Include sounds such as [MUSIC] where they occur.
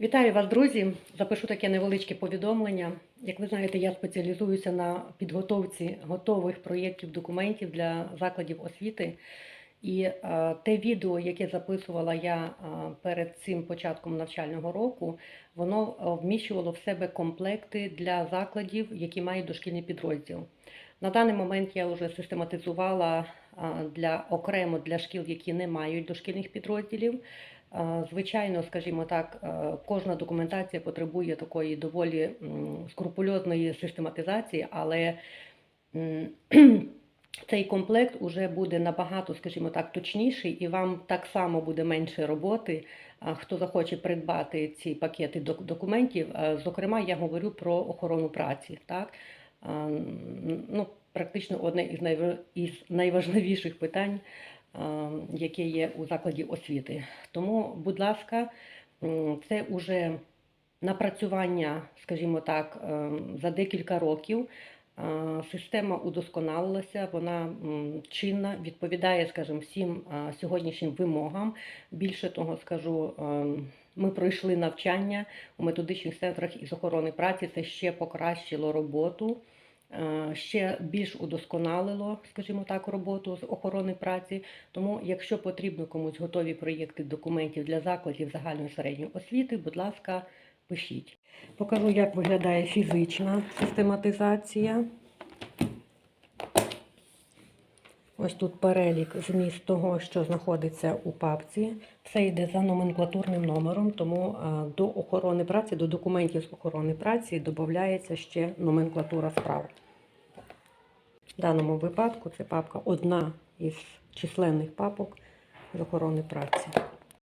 Вітаю вас, друзі! Запишу таке невеличке повідомлення. Як ви знаєте, я спеціалізуюся на підготовці готових проєктів документів для закладів освіти. І е, те відео, яке записувала я е, перед цим початком навчального року, воно е, вміщувало в себе комплекти для закладів, які мають дошкільний підрозділ. На даний момент я вже систематизувала для окремо для шкіл, які не мають дошкільних підрозділів. Звичайно, скажімо так, кожна документація потребує такої доволі скрупульозної систематизації, але [CLEARS THROAT] цей комплект уже буде набагато, скажімо так, точніший, і вам так само буде менше роботи. Хто захоче придбати ці пакети документів, зокрема, я говорю про охорону праці. Так? Ну, практично одне із найва- найважливіших питань, яке є у закладі освіти. Тому, будь ласка, це уже напрацювання, скажімо так, е, за декілька років. Система удосконалилася, вона чинна, відповідає, скажімо, всім сьогоднішнім вимогам. Більше того, скажу, е, ми пройшли навчання у методичних центрах із охорони праці. Це ще покращило роботу, е, ще більш удосконалило, скажімо так, роботу з охорони праці. Тому, якщо потрібно комусь готові проєкти документів для закладів загальної середньої освіти, будь ласка, пишіть. Покажу, як виглядає фізична систематизація. Ось тут перелік зміст того, що знаходиться у папці. Все йде за номенклатурним номером, тому е, до охорони праці, до документів з охорони праці додається ще номенклатура справ. В даному випадку це папка одна із численних папок з охорони праці.